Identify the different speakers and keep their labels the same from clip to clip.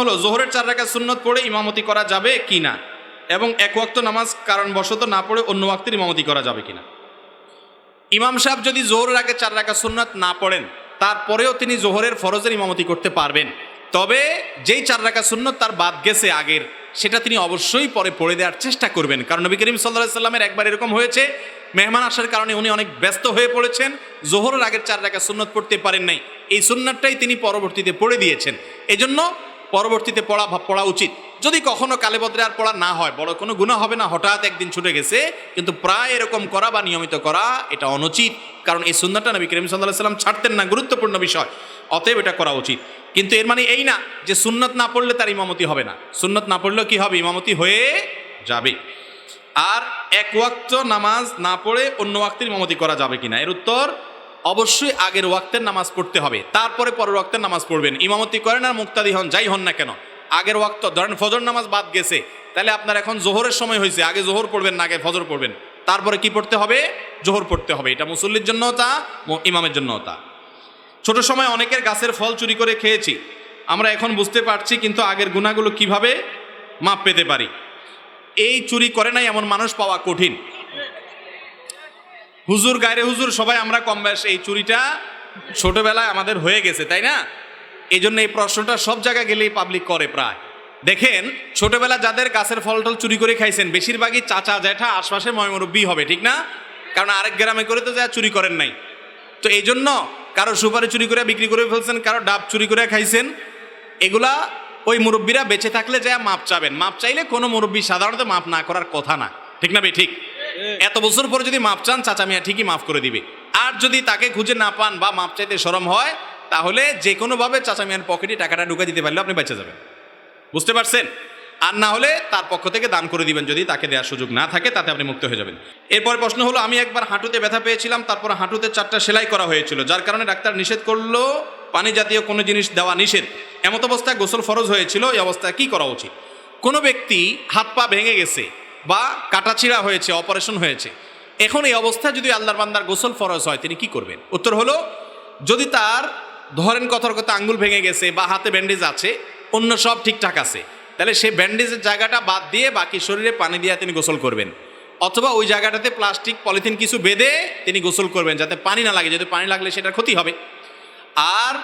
Speaker 1: হলো, জোহরের চার রাকাত সুন্নত পড়ে ইমামতি করা যাবে কি না এবং এক ওয়াক্ত নামাজ কারণবশত না পড়ে অন্য ওয়াক্তের ইমামতি করা যাবে কিনা? ইমাম সাহেব যদি জোহরের আগে চার রাকাত সুন্নত না পড়েন, তারপরেও তিনি জোহরের ফরজের ইমামতি করতে পারবেন। তবে যেই চার রাকাত সুন্নত তার বাদ গেছে আগের, সেটা তিনি অবশ্যই পরে পড়ে দেওয়ার চেষ্টা করবেন। কারণ নবী করিম সাল্লাহ সাল্লামের একবার এরকম হয়েছে, মেহমান আসার কারণে উনি অনেক ব্যস্ত হয়ে পড়েছেন, জোহরের আগের চার রাকাত সুন্নত পড়তে পারেন নাই। এই সুন্নাতটাই তিনি পরবর্তীতে পড়ে দিয়েছেন। এজন্য পরবর্তীতে পড়া পড়া উচিত। যদি কখনো কালেবদ্রে আর পড়া না হয়, বড় কোনো গুণা হবে না। হঠাৎ একদিন ছুটে গেছে, কিন্তু প্রায় এরকম করা বা নিয়মিত করা, এটা অনুচিত। কারণ এই সুন্দরটা নবী করিম সাল্লাহ সাল্লাম ছাড়তেন না, গুরুত্বপূর্ণ বিষয়। অতএব এটা করা উচিত। কিন্তু এর মানে এই না যে সুন্নত না পড়লে তার ইমামতি হবে না। সুন্নত না পড়লেও কি হবে? ইমামতি হয়ে যাবে। আর এক ওয়াক্ত নামাজ না পড়ে অন্য ওয়াক্তের ইমামতি করা যাবে কিনা? এর উত্তর অবশ্যই আগের ওয়াক্তের নামাজ পড়তে হবে। তারপরে পরের ওয়াক্তের নামাজ পড়বেন। ইমামতি করেন আর মুক্তাদি হন, যাই হন না কেন। আগের ওয়াক্ত, ধরেন ফজর নামাজ বাদ গেছে, তাহলে আপনার এখন জোহরের সময় হয়েছে। আগে জোহর পড়বেন না, আগে ফজর পড়বেন। তারপরে কি পড়তে হবে? জোহর পড়তে হবে। এটা মুসল্লির জন্য তা ইমামের জন্য তা। ছোট সময় অনেকের গাছের ফল চুরি করে খেয়েছি। আমরা এখন বুঝতে পারছি কিন্তু আগের গুণাগুলো কীভাবে মাপ পেতে পারি। এই চুরি করে নাই এমন মানুষ পাওয়া কঠিন। হুজুর গায়রে হুজুর, সবাই আমরা কম এই চুরিটা ছোটবেলায় আমাদের হয়ে গেছে, তাই না? এই জন্য এই প্রশ্নটা সব জায়গায় গেলেই পাবলিক করে প্রায়। দেখেন, ছোটবেলা যাদের গাছের ফল টল চুরি করে খাইছেন, বেশিরভাগই চাচা, জ্যাঠা আশপাশে ময়মরব্বী হবে, ঠিক না? কারণ আরেক গ্রামে করে তো যা চুরি করেন নাই। তো এই জন্য কারও সুপারি চুরি করে বিক্রি করে ফেলছেন, কারও ডাব চুরি করে খাইছেন, এগুলা ওই মুরব্বীরা বেঁচে থাকলে যা মাপ চাবেন। মাপ চাইলে কোনো মুরব্বী সাধারণত মাপ না করার কথা না। ঠিক না বে ঠিক? এত বছর পরে যদি মাপ চান, চাচা মিয়া ঠিকই মাফ করে দিবে। আর যদি তাকে খুঁজে না পান বা মাপ চাইতে সরম হয়, তাহলে যে কোনোভাবে চাচা মিয়ার পকেটে টাকাটা ঢুকে দিতে পারলে আপনি বেঁচে যাবেন। বুঝতে পারছেন? আর না হলে তার পক্ষ থেকে দান করে দিবেন যদি তাকে দেওয়ার সুযোগ না থাকে, তাতে আপনি মুক্ত হয়ে যাবেন। এরপর প্রশ্ন হলো, আমি একবার হাঁটুতে ব্যথা পেয়েছিলাম, তারপর হাঁটুতে চারটা সেলাই করা হয়েছিল, যার কারণে ডাক্তার নিষেধ করল, পানি জাতীয় কোনো জিনিস দেওয়া নিষেধ। এমত অবস্থায় গোসল ফরজ হয়েছিল, এই অবস্থায় কি করা উচিত? কোনো ব্যক্তি হাত পা ভেঙে গেছে বা কাটাছিড়া হয়েছে, অপারেশন হয়েছে। এখন এই অবস্থায় যদি আল্লাহর বান্দার গোসল ফরজ হয়, তিনি কি করবেন? উত্তর হলো, যদি তার, ধরেন কথার কথা, আঙ্গুল ভেঙে গেছে বা হাতে ব্যান্ডেজ আছে, অন্য সব ঠিকঠাক আছে, তাহলে সেই ব্যান্ডেজের জায়গাটা বাদ দিয়ে বাকি শরীরে পানি দিয়ে তিনি গোসল করবেন। অথবা ওই জায়গাটাতে প্লাস্টিক, পলিথিন কিছু বেঁধে তিনি গোসল করবেন, যাতে পানি না লাগে। যদি পানি লাগলে সেটার ক্ষতি হবে। আর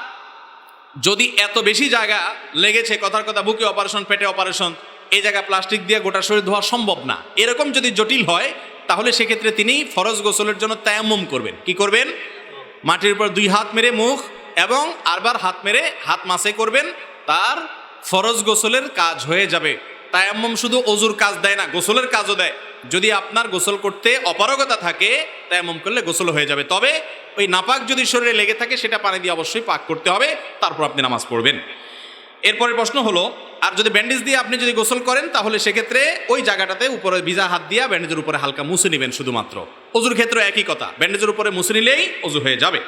Speaker 1: যদি এত বেশি জায়গা লেগেছে, কথার কথা, বুকে অপারেশন, পেটে অপারেশন এই জায়গা প্লাস্টিক দিয়ে গোটা শরীর ধোয়া সম্ভব না। এরকম যদি জটিল হয়, তাহলে সেক্ষেত্রে তিনি ফরজ গোসলের জন্য তায়াম্মুম করবেন। কি করবেন? মাটির উপর দুই হাত মেরে মুখ এবং আরবার হাত মেরে হাত মাসে করবেন, তার ফরজ গোসলের কাজ হয়ে যাবে। তায়াম্মম শুধু অজুর কাজ দেয় না, গোসলের কাজও দেয়। যদি আপনার গোসল করতে অপারগতা থাকে, তায়াম্মম করলে গোসল হয়ে যাবে। তবে ওই নাপাক যদি শরীরে লেগে থাকে, সেটা পানি দিয়ে অবশ্যই পাক করতে হবে, তারপর আপনি নামাজ পড়বেন। এরপরের প্রশ্ন হলো আর যদি ব্যান্ডেজ দিয়ে আপনি যদি গোসল করেন, তাহলে সেক্ষেত্রে ওই জায়গাটাতে উপরে ভিজা হাত দিয়ে ব্যান্ডেজের উপরে হালকা মুছে নেবেন শুধুমাত্র। অজুর ক্ষেত্রে একই কথা ব্যান্ডেজের উপরে মুছে নিলেই অজু হয়ে যাবে।